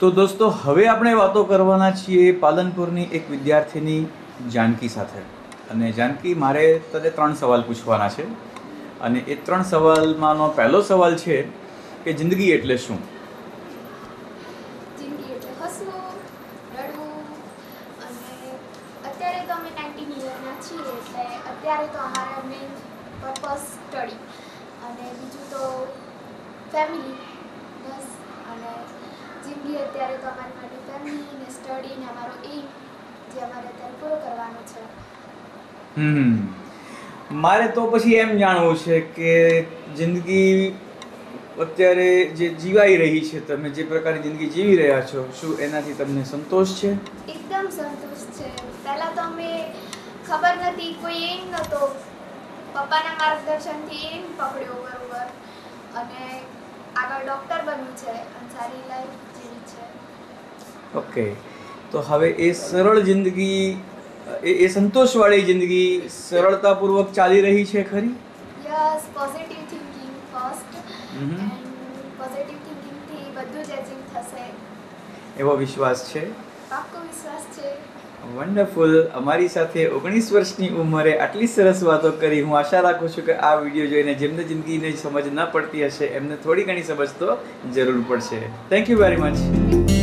તો દોસ્તો, હવે આપણે વાતો કરવાના છીએ પાલનપુરની એક વિદ્યાર્થીની જાનકી સાથે. અને જાનકી, મારે તને ત્રણ સવાલ પૂછવાના છે. અને એ ત્રણ સવાલમાંનો પહેલો સવાલ છે કે જિંદગી એટલે શું? અને બીજું તો ફેમિલી બસ, અને જિંદગી અત્યારે તો અમારી માટે ફેમિલી ને સ્ટડી ને અમારો એમ જે અમારે અત્યારે પૂરો કરવાનો છે. હમ. મારે તો પછી એમ જાણવું છે કે જિંદગી અત્યારે જે જીવાઈ રહી છે તમે જે પ્રકારની જિંદગી જીવી રહ્યા છો શું એનાથી તમને સંતોષ છે? એકદમ સંતોષ છે. પહેલાં તો અમે ખબર નથી કોઈ એમ નહોતો પપ્પાના માર્ગદર્શનથી એમ પકડ્યો બરોબર. અને આગળ ડોક્ટર બનવું છે અને સારી લાઈફ જીવી છે. ઓકે. તો હવે એ સરળ જિંદગી એ એ સંતોષવાળી જિંદગી સરળતાપૂર્વક ચાલી રહી છે ખરી? Yes positive thinking first. And positive થિંકિંગથી બધું જ એચિવ થશે. એવો વિશ્વાસ છે? પાક્કો વન્ડરફુલ અમારી સાથે ઓગણીસ વર્ષની ઉંમરે આટલી સરસ વાતો કરી. હું આશા રાખું છું કે આ વીડિયો જોઈને જેમને જિંદગીને સમજ ન પડતી હશે, એમને થોડી ઘણી સમજ તો જરૂર પડશે. Thank you very much